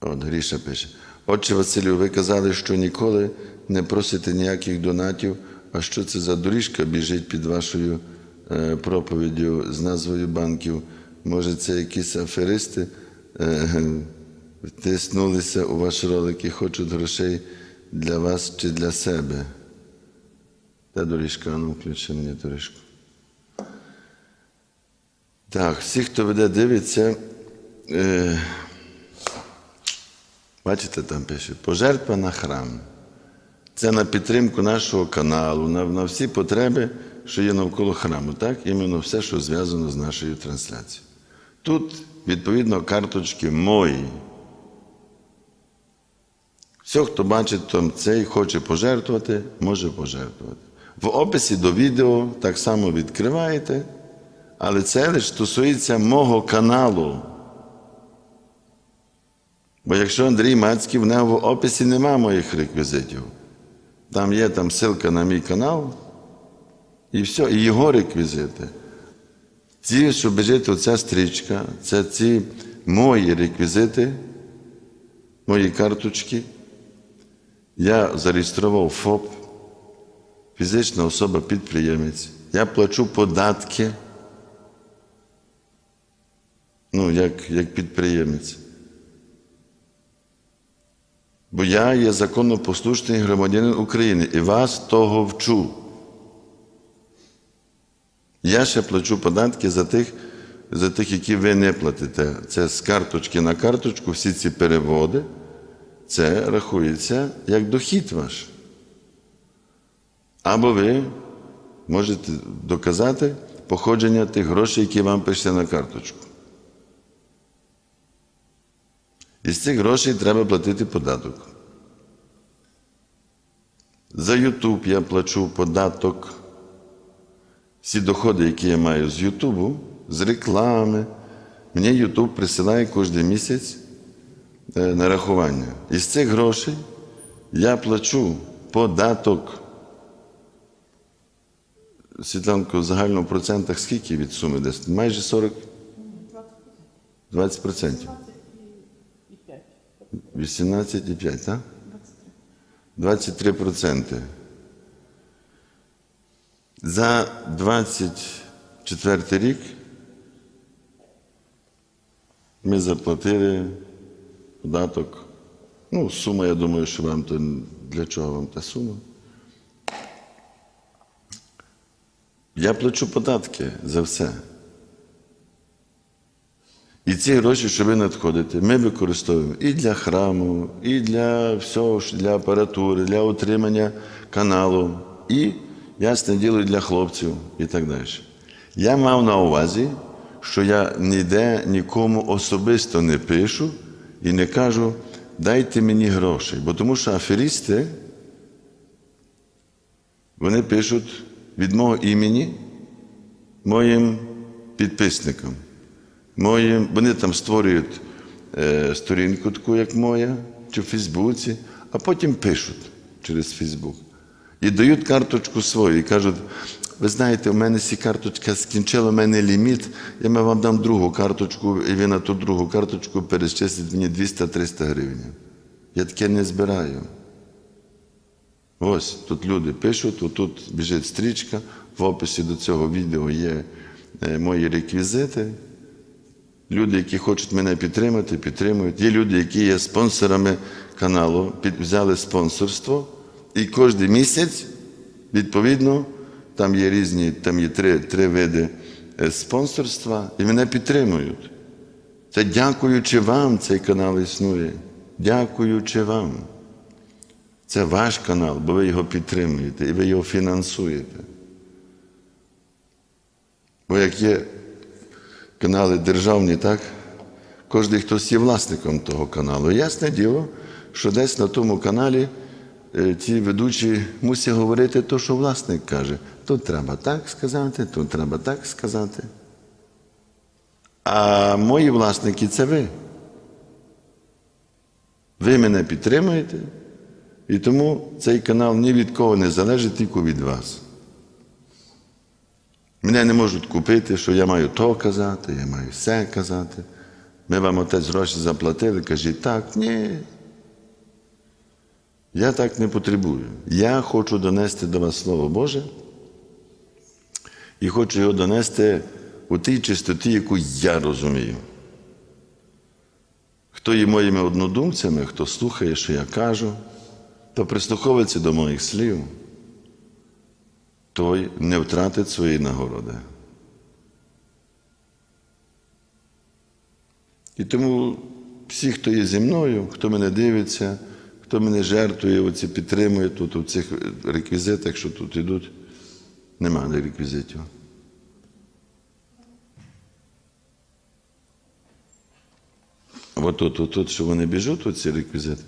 От Гріша пише. Отче Василю, ви казали, що ніколи не просите ніяких донатів. А що це за доріжка біжить під вашою е, проповіддю з назвою банків? Може, це якісь аферисти е, втиснулися у ваш ролик і хочуть грошей для вас чи для себе? Та доріжка, ну включи мені доріжку. Так, всі, хто веде, дивиться, е, бачите, там пише, пожертва на храм. Це на підтримку нашого каналу, на, на всі потреби, що є навколо храму, так? Іменно все, що зв'язано з нашою трансляцією. Тут, відповідно, карточки мої. Все, хто бачить там це і хоче пожертвувати, може пожертвувати. В описі до відео так само відкриваєте, але це лише стосується мого каналу. Бо якщо Андрій Мацький, в нього в описі нема моїх реквізитів. Там є там ссылка на мій канал, і все, і його реквізити. Ці, що біжить оця стрічка, це ці мої реквізити, мої карточки. Я зареєстрував ФОП, фізична особа-підприємець. Я плачу податки, ну, як, як підприємець. Бо я є законопослушний громадянин України і вас того вчу. Я ще плачу податки за тих, за тих, які ви не платите. Це з карточки на карточку, всі ці переводи. Це рахується як дохід ваш. Або ви можете доказати походження тих грошей, які вам пишете на карточку. Із цих грошей треба платити податок. За Ютуб я плачу податок. Всі доходи, які я маю з Ютубу, з реклами, мені Ютуб присилає кожен місяць е, нарахування. Із цих грошей я плачу податок. Світланко, в загальному процентах скільки від суми десь? Майже 40? 20%. 18,5, так? 23 проценти. За 24 рік ми заплатили податок. Ну, сума, я думаю, що вам то для чого вам та сума? Я плачу податки за все. І ці гроші, що ви надходите, ми використовуємо і для храму, і для всього, для апаратури, для утримання каналу, і, ясне діло, для хлопців і так далі. Я мав на увазі, що я ніде нікому особисто не пишу і не кажу, дайте мені грошей. Бо тому що аферісти, вони пишуть від мого імені моїм підписникам. Мої, вони там створюють е, сторінку таку, як моя, чи в Фейсбуці, а потім пишуть через Фейсбук. І дають карточку свою і кажуть, ви знаєте, у мене ця карточка скінчила, у мене ліміт, я вам дам другу карточку, і ви на ту другу карточку перечислите мені 200-300 гривень. Я таке не збираю. Ось тут люди пишуть, отут біжить стрічка, в описі до цього відео є е, мої реквізити. Люди, які хочуть мене підтримати, підтримують. Є люди, які є спонсорами каналу, взяли спонсорство. І кожен місяць, відповідно, там є різні, там є три, три види е, спонсорства, і мене підтримують. Це дякуючи вам, цей канал існує. Дякуючи вам. Це ваш канал, бо ви його підтримуєте і ви його фінансуєте. Бо як є канали державні, так? Кожен хтось є власником того каналу. Ясне діло, що десь на тому каналі е, ті ведучі мусять говорити те, що власник каже. Тут треба так сказати, тут треба так сказати. А мої власники це ви. Ви мене підтримуєте, і тому цей канал ні від кого не залежить, тільки від вас. Мене не можуть купити, що я маю то казати, я маю все казати. Ми вам отець гроші заплатили, кажіть, так, ні. Я так не потребую. Я хочу донести до вас Слово Боже і хочу його донести у тій чистоті, яку я розумію. Хто є моїми однодумцями, хто слухає, що я кажу, то прислуховується до моїх слів, той не втратить своєї нагороди. І тому всі, хто є зі мною, хто мене дивиться, хто мене жертвує, оці підтримує тут у цих реквізитах, що тут йдуть, немає реквізитів. От тут, от тут, що вони біжуть, от ці реквізити,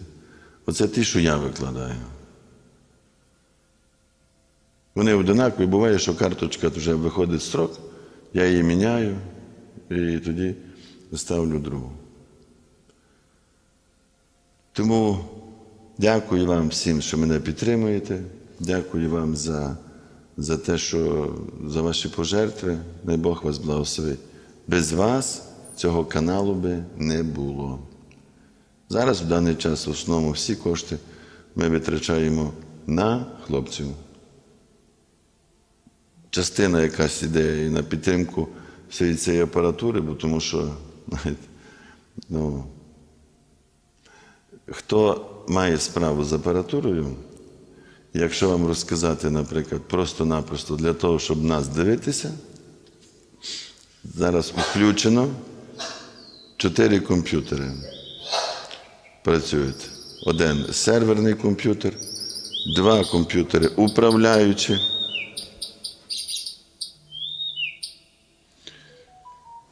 оце ті, що я викладаю. Вони одинакові, буває, що карточка вже виходить строк, я її міняю і тоді ставлю другу. Тому дякую вам всім, що мене підтримуєте. Дякую вам за, за те, що за ваші пожертви. Най Бог вас благословить. Без вас цього каналу би не було. Зараз в даний час в основному всі кошти ми витрачаємо на хлопців. Частина якась іде і на підтримку всієї цієї апаратури, бо тому що знаєте, ну, хто має справу з апаратурою, якщо вам розказати, наприклад, просто-напросто для того, щоб нас дивитися, зараз включено чотири комп'ютери. Працюють. Один серверний комп'ютер, два комп'ютери управляючі.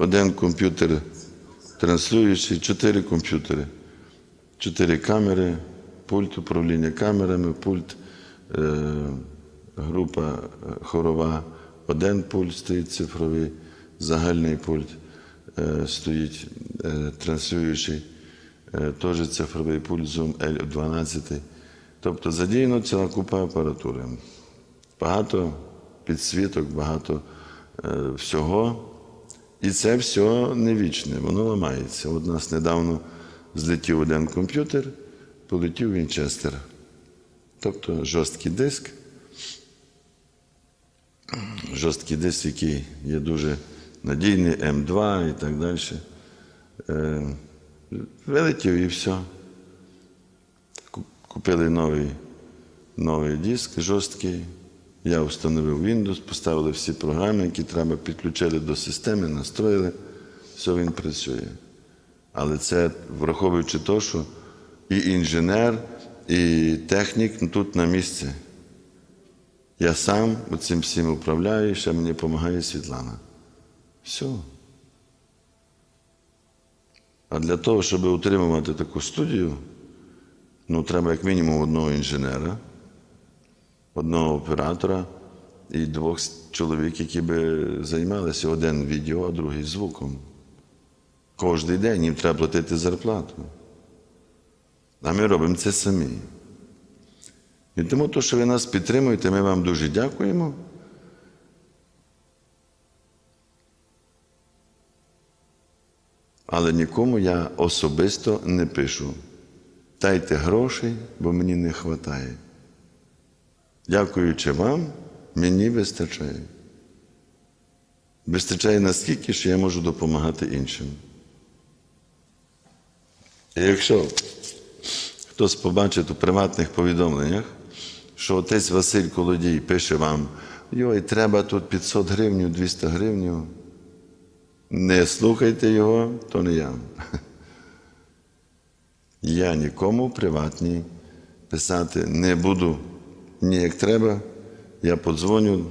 Один комп'ютер транслюючий, чотири комп'ютери, чотири камери, пульт управління камерами, пульт, е, група е, хорова, один пульт стоїть цифровий, загальний пульт е, стоїть е, транслюючий, е, теж цифровий пульт Zoom L12. Тобто задіяно ціла купа апаратури. Багато підсвіток, багато е, всього. І це все не вічне, воно ламається. От нас недавно злетів один комп'ютер, полетів Вінчестер. Тобто жорсткий диск. Жорсткий диск, який є дуже надійний, М2 і так далі. Е, Вилетів і все. Купили новий, новий диск жорсткий. Я встановив Windows, поставили всі програми, які треба, підключили до системи, настроїли, все він працює. Але це враховуючи те, що і інженер, і технік тут на місці. Я сам цим всім управляю, ще мені допомагає Світлана. Все. А для того, щоб утримувати таку студію, ну, треба як мінімум одного інженера одного оператора і двох чоловік, які би займалися один відео, а другий звуком. Кожний день їм треба платити зарплату. А ми робимо це самі. І тому, то, що ви нас підтримуєте, ми вам дуже дякуємо. Але нікому я особисто не пишу. Дайте грошей, бо мені не вистачає. Дякуючи вам, мені вистачає. Вистачає наскільки, що я можу допомагати іншим. І якщо хтось побачить у приватних повідомленнях, що отець Василь Колодій пише вам, йой, треба тут 500 гривень, 200 гривень, не слухайте його, то не я. Я нікому приватній писати не буду. Ні, як треба, я подзвоню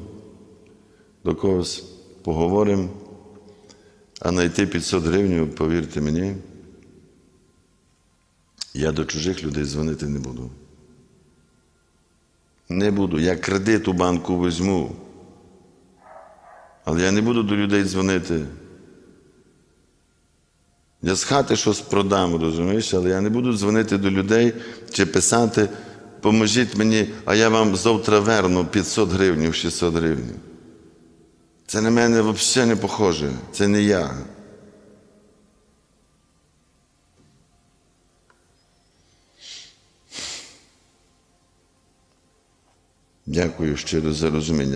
до когось, поговоримо, а знайти 500 гривень, повірте мені, я до чужих людей дзвонити не буду. Не буду. Я кредит у банку візьму. Але я не буду до людей дзвонити. Я з хати щось продам, розумієш, але я не буду дзвонити до людей чи писати, поможіть мені, а я вам завтра верну 500 гривень, 600 гривень. Це на мене взагалі не похоже, це не я. Дякую щиро за розуміння.